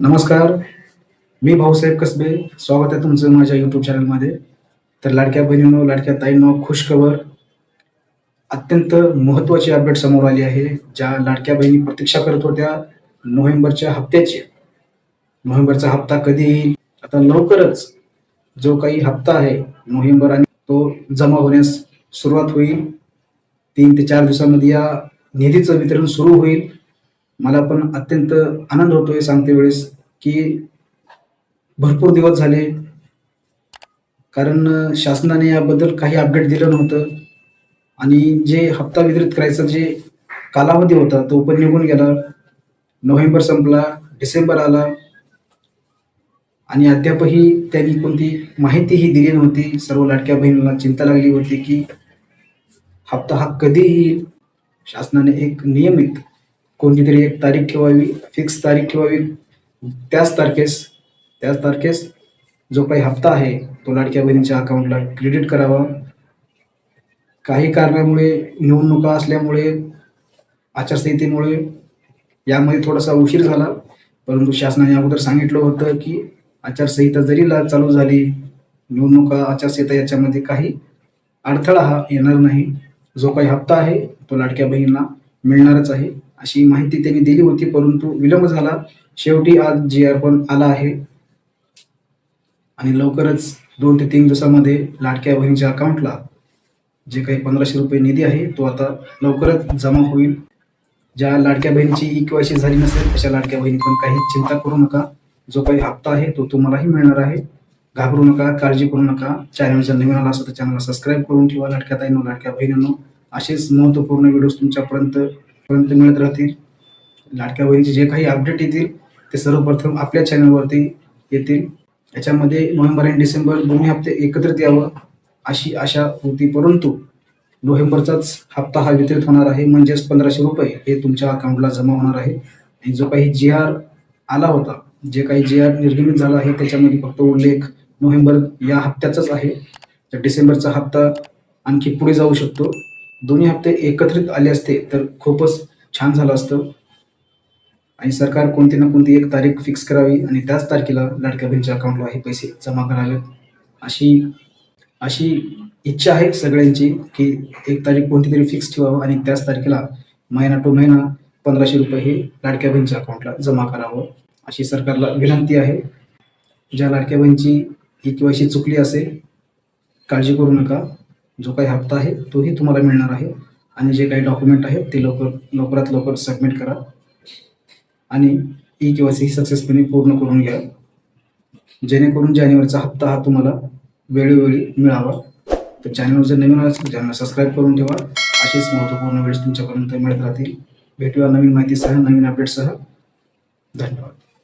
नमस्कार. मी भाऊसाहेब कसबे. स्वागत आहे तुमचं माझ्या यूट्यूब चॅनलमध्ये तर लाडक्या बहिणींनो लाडक्या ताईंनो खुशखबर. अत्यंत महत्त्वाची अपडेट समोर आली आहे ज्या लाडक्या बहिणी प्रतीक्षा करत होत्या नोव्हेंबरच्या हप्त्याची. नोव्हेंबरचा हप्ता कधी येईल आता लवकरच जो काही हप्ता आहे नोव्हेंबर आणि तो जमा होण्यास सुरुवात होईल. तीन ते चार दिवसामध्ये या निधीचं वितरण सुरू होईल. मला पण अत्यंत आनंद होतोय सांगते वेळेस की भरपूर दिवस झाले. कारण शासनाने याबद्दल काही अपडेट दिलं नव्हतं. आणि जे हप्ता वितरित करायचा जे कालावधी होता तो पण निघून गेला. नोव्हेंबर संपला डिसेंबर आला. आणि अद्यापही त्यांनी कोणती माहितीही दिली नव्हती. सर्व लाडक्या बहिणीला चिंता लागली होती की हप्ता हा कधी येईल शासनाने एक नियमित कोणती तरी एक तारीख ठेवावी फिक्स तारीख ठेवावी. त्याच तारखेस त्याच तारखेस जो काही हप्ता आहे तो लाडक्या बहिणीच्या अकाउंटला क्रेडिट करावा. काही कारणामुळे निवडणुका असल्यामुळे आचारसंहितेमुळे यामध्ये थोडासा उशीर झाला. परंतु शासनाने अगोदर सांगितलं होतं की आचारसंहिता जरी ला चालू झाली निवडणुका आचारसंहिता याच्यामध्ये काही अडथळा हा येणार नाही. जो काही हप्ता आहे तो लाडक्या बहिणींना मिळणारच आहे. अशी माहिती त्यांनी दिली होती परंतु विलंब झाला. शेवटी आज जी आर पण आला आहे. आणि लवकरच दोन ते तीन दिवसामध्ये लाडक्या बहिणीच्या अकाउंटला जे काही पंधराशे रुपये निधी आहे तो आता लवकरच जमा होईल. ज्या लाडक्या बहिणीची ई केवायसी झाली नसेल अशा लाडक्या बहिणी पण काही चिंता करू नका. जो काही हप्ता आहे तो तुम्हालाही मिळणार आहे. घाबरू नका काळजी करू नका. चॅनल जर नवीन आला असेल तर चॅनलला सबस्क्राईब करून ठेवा लाडक्या ताईंनो लाडक्या बहिणींनो. असेच महत्त्वपूर्ण व्हिडिओज तुमच्यापर्यंत पर्यंत मिळत राहतील. लाडक्या बहिणीचे जे काही अपडेट येतील ते सर्वप्रथम आपल्या चॅनलवरती येतील. याच्यामध्ये नोव्हेंबर आणि डिसेंबर दोन्ही हप्ते एकत्रित यावं अशी आशा होती परंतु नोव्हेंबरचाच हप्ता हा वितरित होणार आहे. म्हणजेच पंधराशे रुपये हे तुमच्या अकाउंटला जमा होणार आहे. आणि जो काही जी आर आला होता जे काही जी आर निर्गमित झाला आहे त्याच्यामध्ये फक्त उल्लेख नोव्हेंबर या हप्त्याचाच आहे. तर डिसेंबरचा हप्ता आणखी पुढे जाऊ शकतो. दोन्ही हप्ते एकत्रित आले असते तर खूपच छान झालं असतं. आणि सरकार कोणती ना कोणती एक तारीख फिक्स करावी आणि त्याच तारखेला लाडक्या बहिणीच्या अकाउंटला हे पैसे जमा करावेत अशी अशी इच्छा आहे सगळ्यांची की एक तारीख कोणती तरी फिक्स ठेवावं आणि त्याच तारखेला महिना टू महिना पंधराशे रुपये हे लाडक्या बहिणीच्या अकाउंटला जमा करावं अशी सरकारला विनंती आहे. ज्या लाडक्या बहिणीची ही केवायसी चुकली असेल काळजी करू नका. जो काही हप्ता आहे तोही तुम्हाला मिळणार आहे. आणि जे काही डॉक्युमेंट आहेत ते लवकर लवकरात लवकर सबमिट करा. आणि ई केवायसी सी सक्सेसफुली पूर्ण करून घ्या. जेणेकरून जानेवारीचा हप्ता हा तुम्हाला वेळोवेळी मिळावा. तर चॅनलवर जर नवीन असेल चॅनल सबस्क्राईब करून ठेवा. अशीच महत्त्वपूर्ण वेळेस तुमच्यापर्यंत मिळत राहतील. भेटूया नवीन माहितीसह नवीन अपडेटसह धन्यवाद.